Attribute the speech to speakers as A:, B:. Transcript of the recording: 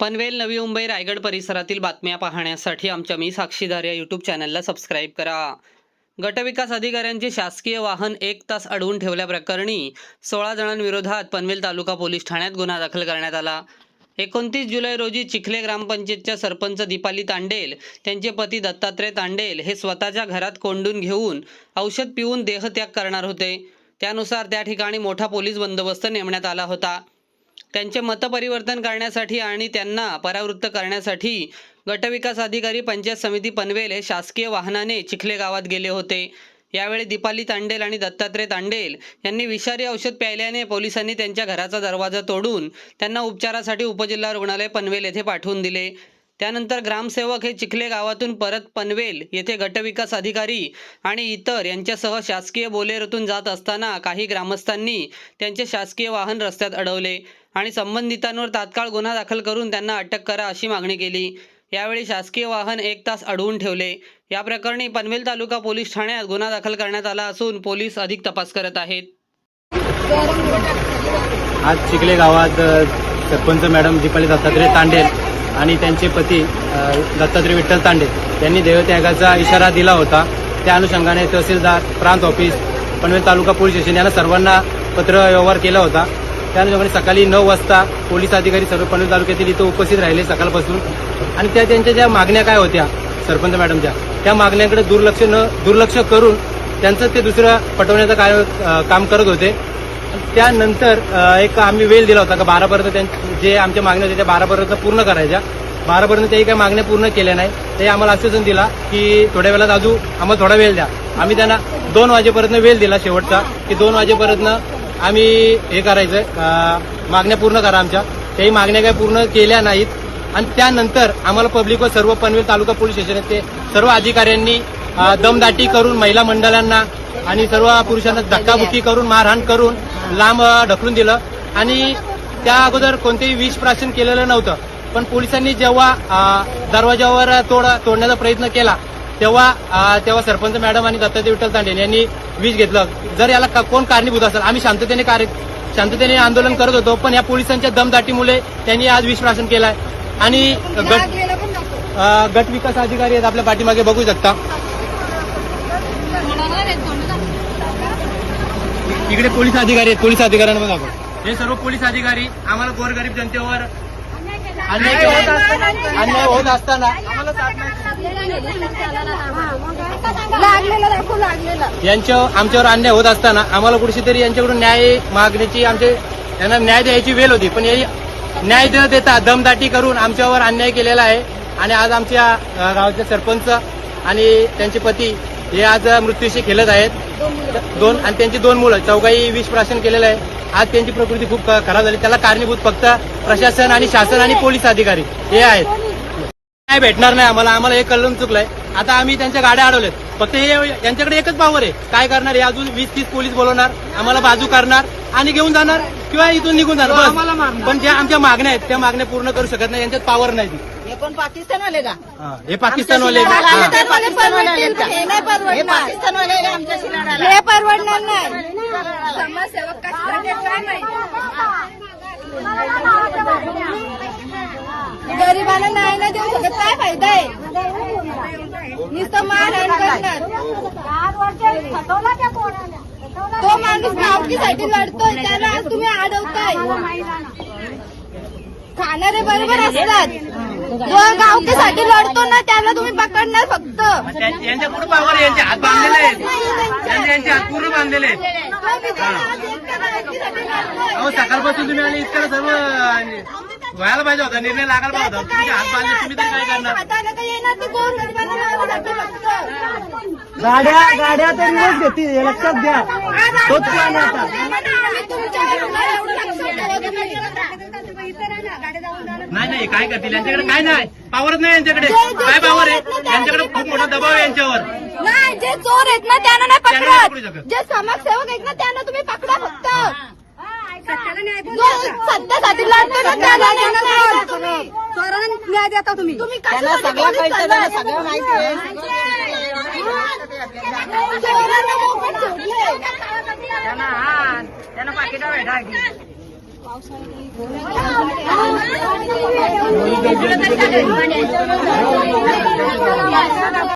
A: पनवेल नवी मुंबई रायगड परिसरातील बातम्या पाहण्यासाठी आमच्या मी साक्षीदार या यूट्यूब चॅनलला सबस्क्राईब करा. गटविकास अधिकाऱ्यांचे शासकीय वाहन एक तास अडवून ठेवल्याप्रकरणी सोळा जणांविरोधात पनवेल तालुका पोलीस ठाण्यात गुन्हा दाखल करण्यात आला. एकोणतीस जुलै रोजी चिखले ग्रामपंचायतच्या सरपंच दीपाली तांडेल त्यांचे पती दत्तात्रय तांडेल हे स्वतःच्या घरात कोंडून घेऊन औषध पिऊन देहत्याग करणार होते. त्यानुसार त्या ठिकाणी मोठा पोलीस बंदोबस्त नेमण्यात आला होता. त्यांचे मतपरिवर्तन करण्यासाठी आणि त्यांना परावृत्त करण्यासाठी गटविकास अधिकारी पंचायत समिती पनवेल हे शासकीय वाहनाने चिखले गावात गेले होते. यावेळी दीपाली तांडेल आणि दत्तात्रय तांडेल यांनी विषारी औषध प्यायल्याने पोलिसांनी त्यांच्या घराचा दरवाजा तोडून त्यांना उपचारासाठी उपजिल्हा रुग्णालय पनवेल येथे पाठवून दिले. त्यानंतर ग्रामसेवक हे चिखले गावातून परत पनवेल येथे गटविकास अधिकारी आणि इतर यांच्यासह शासकीय बोलेरोतून जात असताना काही ग्रामस्थांनी त्यांचे शासकीय वाहन रस्त्यात अडवले आणि संबंधितांवर तात्काळ गुन्हा दाखल करून त्यांना अटक करा अशी मागणी केली. यावेळी शासकीय वाहन एक तास अडवून ठेवले. या प्रकरणी पनवेल तालुका पोलीस ठाण्यात गुन्हा दाखल करण्यात आला असून पोलीस अधिक तपास करत आहेत.
B: आज चिखले गावात सरपंच मॅडम दीपाली दत्तात्रय तांडेल आणि त्यांचे पती दत्तात्रय विठ्ठल तांडे यांनी देवत्यागाचा इशारा दिला होता. त्या अनुषंगाने तहसीलदार प्रांत office Panvel taluka police station यांना सर्वांना पत्र व्यवहार केला होता. त्या अनुषंगाने सकाळी नऊ वाजता पोलीस अधिकारी सर्व पनवेल तालुक्यातील इथं उपस्थित राहिले सकाळपासून. आणि त्या त्यांच्या ज्या मागण्या काय होत्या सरपंच मॅडमच्या त्या मागण्यांकडे दुर्लक्ष न दुर्लक्ष करून त्यांचं ते दुसरं पटवण्याचं काय काम करत होते. त्यानंतर एक आम्ही वेळ दिला होता का बारापर्यंत त्यां- जे आमच्या मागण्या होत्या त्या बारापर्यंत पूर्ण करायच्या. बारापर्यंत त्याही काही मागण्या पूर्ण केल्या नाही. ते आम्हाला आश्वासन दिला की थोड्या वेळात अजून आम्हाला थोडा वेळ द्या. आम्ही त्यांना दोन वाजेपर्यंत वेळ दिला शेवटचा की दोन वाजेपर्यंत आम्ही हे करायचं मागण्या पूर्ण करा आमच्या. त्याही मागण्या काही पूर्ण केल्या नाहीत. आणि त्यानंतर आम्हाला पब्लिक व सर्व पनवेल तालुका पोलीस स्टेशन ते सर्व अधिकाऱ्यांनी दमदाटी करून महिला मंडळांना आणि सर्व पुरुषांना धक्काबुक्की करून मारहाण करून लांब ढकलून दिलं. आणि त्या अगोदर कोणतेही विष प्राशन केलेलं नव्हतं. पण पोलिसांनी जेव्हा दरवाजावर तोड तोडण्याचा प्रयत्न केला तेव्हा तेव्हा सरपंच मॅडम आणि दत्तात्रय विठ्ठल तांडेल यांनी विष घेतलं. जर याला का- कोण कारणीभूत असेल आम्ही शांततेने कार्य शांततेने आंदोलन करत होतो पण या पोलिसांच्या दमदाटीमुळे त्यांनी आज विष प्राशन केलाय. आणि गट गट विकास अधिकारी आहेत आपल्या पाठीमागे बघू शकता. इकडे पोलीस अधिकारी आहेत पोलीस अधिकाऱ्यांना बघा आपण. हे सर्व पोलीस अधिकारी आम्हाला गोरगरीब जनतेवर अन्याय होत असताना अन्याय होत असताना
C: लागलेलं दाखवू लागलेलं
B: यांच्या आमच्यावर अन्याय होत असताना आम्हाला कुठेतरी तरी यांच्याकडून न्याय मागण्याची आमचे यांना न्याय द्यायची वेळ होती. पण हे न्याय न देता दमदाटी करून आमच्यावर अन्याय केलेला आहे. आणि आज आमच्या अ, गावाचे सरपंच आणि त्यांचे पती हे आज मृत्यूशी खेळत आहेत. दोन आणि त्यांची दोन मुलं चौघाही विष प्राशन केलेलं आहे. आज त्यांची प्रकृती खूप खराब झाली. त्याला कारणीभूत फक्त प्रशासन आणि शासन आणि पोलीस अधिकारी हे आहेत. नाही भेटणार नाही आम्हाला. आम्हाला हे कळून चुकलंय. आता आम्ही त्यांच्या गाड्या अडवल्यात. फक्त हे यांच्याकडे एकच पावर आहे. काय करणार हे? अजून वीस तीस पोलीस बोलवणार आम्हाला बाजू करणार आणि घेऊन जाणार किंवा इथून निघून जाणार. पण ज्या आमच्या मागण्या आहेत त्या मागण्या पूर्ण करू शकत नाही. यांच्यात पावर नाही ती.
C: हे पण पाकिस्तानवाले का?
B: हा? हे
C: नाही परवडणार. पाकिस्तानवाले आमच्याशी हे परवडणार नाही. समाजसेवक काय माहिती गरिबांना नाही ना देऊ शकत. काय फायदा आहे? नुसतं मारहाण करणार. तो माणूस गावकीसाठी लढतोय त्याला आज तुम्ही अडवताय. खाणारे बरोबर असतात. जो गावकीसाठी लढतो ना त्याला तुम्ही पकडणार फक्त.
B: त्या- यांच्या पुढे पावर यांचे हात बांधलेले आहेत. यांचे यांचे हात पूर्ण बांधलेले आहेत. अहो सकाळपासून तुम्ही आले इतकं सर्व अं, व्हायला पाहिजे होता निर्णय लागायला पाहिजे होता. तुमचे हात बांधले तुम्ही तरी काय करणार?
C: हाताला काही येणार ते गोरगरिबांना मारण्यासाठी फक्त.
D: गाड्या गाड्या तर रोज घेतील हे लक्षात घ्या. तोच प्लॅन आहे आता.
C: आम्ही. नाही
B: नाही काय करतील? यांच्याकडे काय नाही. पावरच नाही यांच्याकडे. काय पावर आहे? यांच्याकडे खूप मोठा दबाव आहे यांच्यावर.
C: नाही जे चोर आहेत ना त्यांना नाही
B: त्यांना नाही पकडू
C: पकडत
B: शकत.
C: जे समाजसेवक आहेत ना त्यांना तुम्ही पकडा फक्त. जो सत्यासाठी लढतो ना त्याला त्यांना नाही तुम्ही. चोरांना न्याय देता तुम्ही. तुम्ही
D: त्यांना सगळं कळतं, त्यांना सगळं माहिती आहे.
C: चोरांना मोकाट सोडलंय.
D: मुली
C: घेतलं तर त्या पावसाळ्यात